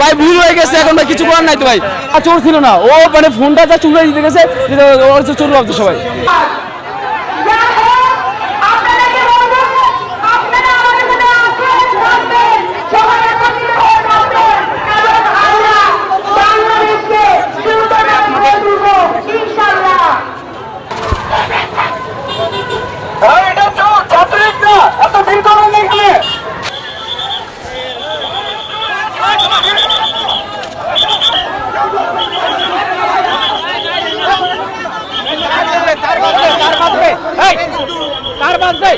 ভাই, ভুল হয়ে গেছে এখন ভাই, কিছু করার নাই তো ভাই। আর চোর ছিল না। ও মানে ফোনটা যা চুরে দিতে গেছে ওর চোর ভাবছে সবাই। Hey,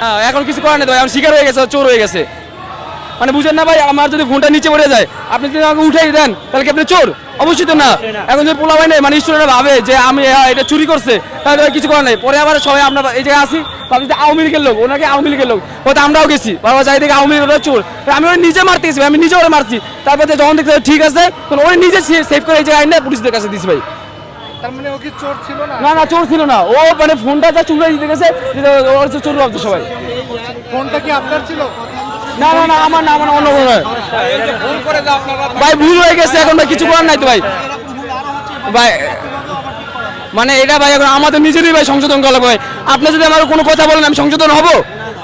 হ্যাঁ, এখন কিছু করার নেই এখন শিকার হয়ে গেছে চোর হয়ে গেছে। মানে বুঝেন না ভাই আমার যদি ফোনটা নিচে পড়ে যায় আপনি যদি আমাকে উঠাই দেন তাহলে কি আপনি চোর? অবশ্যই তো না। এখন যদি পোলা হয় মানে স্টুডেন্টরা ভাবে যে আমি এটা চুরি করছে তাহলে কিছু করার নেই। পরে আবার সবাই আমরা এই জায়গায় আসি ভাবছি যে আওয়ামী লীগের লোক ওনাকে আওয়ামী লীগের লোক? হয়তো আমরাও গেছি। বাবা যাই দেখে আওয়ামী লীগের চোর। আমি ওরা নিজে মারতে গেছি আমি নিজে ওরা মারছি। তারপর যখন দেখতে ঠিক আছে তখন ওই নিজে সেভ করে এই জায়গায় আইনে পুলিশদের কাছে দিছি ভাই। না? না না চোর ছিল না। ও মানে ফোনটা যা চুরে দিতে গেছে ওর চোর ভাবছে সবাই। ফোনটা কি আপনার ছিল? না না না আমার না আমার অন্য কোনো। ভাই ভুল হয়ে গেছে এখন ভাই কিছু করার নাই তো ভাই। ভাই মানে এটা ভাই এখন আমাদের নিজেরই ভাই সংশোধন করা ভাই। আপনি যদি আমার কোনো কথা বলেন আমি সংশোধন হব?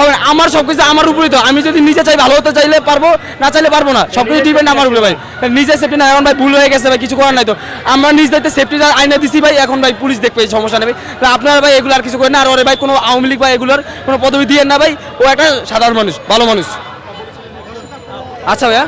হবে। আমার সব কিছু আমার উপরেই তো। আমি যদি নিজে চাই ভালো হতে চাইলে পারব, না চাইলে পারব না। সব কিছু ডিপেন্ড আমার উপরে ভাই। নিজে সেফটি না এখন ভাই ভুল হয়ে গেছে ভাই, কিছু করার নাই তো। আমরা নিজ দায়িত্বে সেফটি আইনে দিছি ভাই, এখন ভাই পুলিশ দেখবে এই সমস্যা নেবে ভাই। আপনারা ভাই এগুলো আর কিছু করেন না। আর ওরে ভাই কোনো আওয়ামী লীগ বা এগুলোর কোনো পদবি দিয়ে না ভাই। ও একটা সাধারণ মানুষ, ভালো মানুষ। আচ্ছা ভাইয়া।